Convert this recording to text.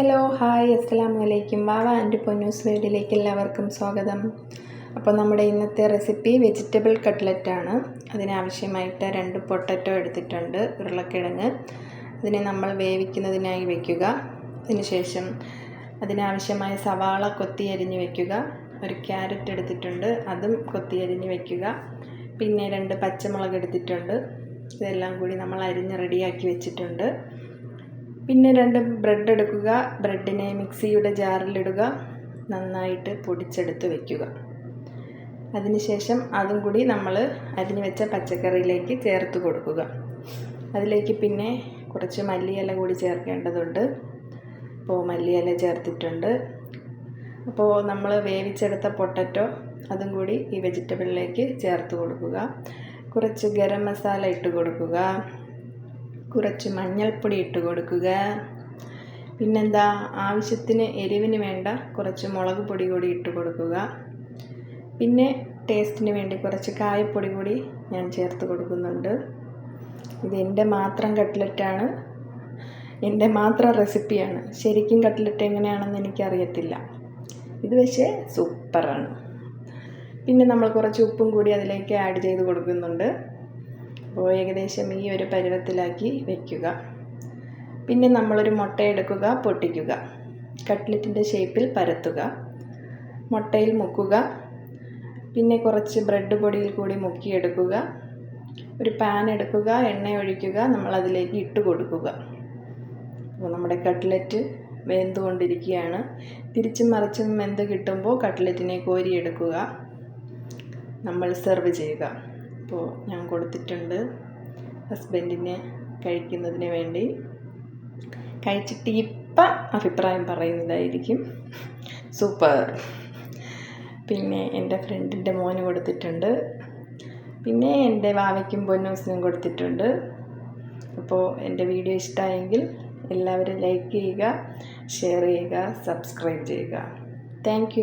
Hello hi അസ്സലാമു അലൈക്കും വാവ and Ponnoos വീഡിയോയിലേക്ക് എല്ലാവർക്കും സ്വാഗതം. അപ്പോൾ നമ്മുടെ ഇന്നത്തെ റെസിപ്പി വെജിറ്റബിൾ കട്ട്ലറ്റ് കട്ട്ലറ്റാണ്. അതിനാവശ്യമായിട്ട് രണ്ട് പൊട്ടറ്റോ എടുത്തിട്ടുണ്ട് ഉരുളക്കിഴങ്ങ്. അതിനെ നമ്മൾ വേവിക്കുന്നതിനായി വയ്ക്കുക അതിനുശേഷം അതിനാവശ്യമായ സവാള കൊത്തി അരിഞ്ഞ് വയ്ക്കുക ഒരു ക്യാരറ്റ് എടുത്തിട്ടുണ്ട് അതും കൊത്തി അരിഞ്ഞ് വയ്ക്കുക പിന്നെ രണ്ട് പച്ചമുളക് എടുത്തിട്ടുണ്ട്. ഇതെല്ലാം കൂടി നമ്മൾ അരിഞ്ഞ് റെഡിയാക്കി വെച്ചിട്ടുണ്ട്. പിന്നെ രണ്ട് ബ്രെഡ് എടുക്കുക. ബ്രെഡിനെ മിക്സിയുടെ ജാറിലിടുക നന്നായിട്ട് പൊടിച്ചെടുത്ത് വയ്ക്കുക അതിനുശേഷം അതും കൂടി നമ്മൾ അരിഞ്ഞു വെച്ച പച്ചക്കറിയിലേക്ക് ചേർത്ത് കൊടുക്കുക. അതിലേക്ക് പിന്നെ കുറച്ച് മല്ലിയില കൂടി ചേർക്കേണ്ടതുണ്ട്. അപ്പോൾ മല്ലിയില ചേർത്തിട്ടുണ്ട്. അപ്പോൾ നമ്മൾ വേവിച്ചെടുത്ത പൊട്ടറ്റോ അതും കൂടി ഈ വെജിറ്റബിളിലേക്ക് ചേർത്ത് കൊടുക്കുക. കുറച്ച് ഗരം മസാല ഇട്ട് കൊടുക്കുക. കുറച്ച് മഞ്ഞൾപ്പൊടി ഇട്ട് കൊടുക്കുക. പിന്നെന്താ ആവശ്യത്തിന് എരിവിന് വേണ്ട കുറച്ച് മുളക് പൊടി കൂടി ഇട്ട് കൊടുക്കുക. പിന്നെ ടേസ്റ്റിന് വേണ്ടി കുറച്ച് കായപ്പൊടി കൂടി ഞാൻ ചേർത്ത് കൊടുക്കുന്നുണ്ട്. ഇത് എന്റെ മാത്രം കട്ട്ലറ്റാണ്. എന്റെ മാത്രം റെസിപ്പിയാണ്. ശരിക്കും കട്ട്ലറ്റ് എങ്ങനെയാണെന്ന് എനിക്കറിയത്തില്ല. ഇത് പക്ഷേ സൂപ്പറാണ്. പിന്നെ നമ്മൾ കുറച്ച് ഉപ്പും കൂടി അതിലേക്ക് ആഡ് ചെയ്ത് കൊടുക്കുന്നുണ്ട്. അപ്പോൾ ഏകദേശം ഈ ഒരു പരുവത്തിലാക്കി വയ്ക്കുക പിന്നെ നമ്മളൊരു മുട്ട എടുക്കുക പൊട്ടിക്കുക. കട്ട്ലറ്റിന്റെ ഷേപ്പിൽ പരത്തുക. മുട്ടയിൽ മുക്കുക. പിന്നെ കുറച്ച് ബ്രെഡ് പൊടിയിൽ കൂടി മുക്കിയെടുക്കുക. ഒരു പാൻ എടുക്കുക എണ്ണ ഒഴിക്കുക നമ്മൾ അതിലേക്ക് ഇട്ട് കൊടുക്കുക. അപ്പോൾ നമ്മുടെ കട്ട്ലറ്റ് വെന്തുകൊണ്ടിരിക്കുകയാണ്. തിരിച്ചും മറിച്ചും വെന്ത് കിട്ടുമ്പോൾ കട്ട്ലറ്റിനെ കോരിയെടുക്കുക. നമ്മൾ സെർവ് ചെയ്യുക. അപ്പോൾ ഞാൻ കൊടുത്തിട്ടുണ്ട് ഹസ്ബൻഡിന് കഴിക്കുന്നതിന് വേണ്ടി. കഴിച്ചിട്ട് ഇപ്പം അഭിപ്രായം പറയുന്നതായിരിക്കും. സൂപ്പർ. പിന്നെ എന്റെ ഫ്രണ്ടിന്റെ മോന് കൊടുത്തിട്ടുണ്ട്. പിന്നെ എന്റെ വാവയ്ക്കും പൊന്നൂസിനും കൊടുത്തിട്ടുണ്ട്. അപ്പോൾ എന്റെ വീഡിയോ ഇഷ്ടമായെങ്കിൽ എല്ലാവരും ലൈക്ക് ചെയ്യുക ഷെയർ ചെയ്യുക സബ്സ്ക്രൈബ് ചെയ്യുക. താങ്ക്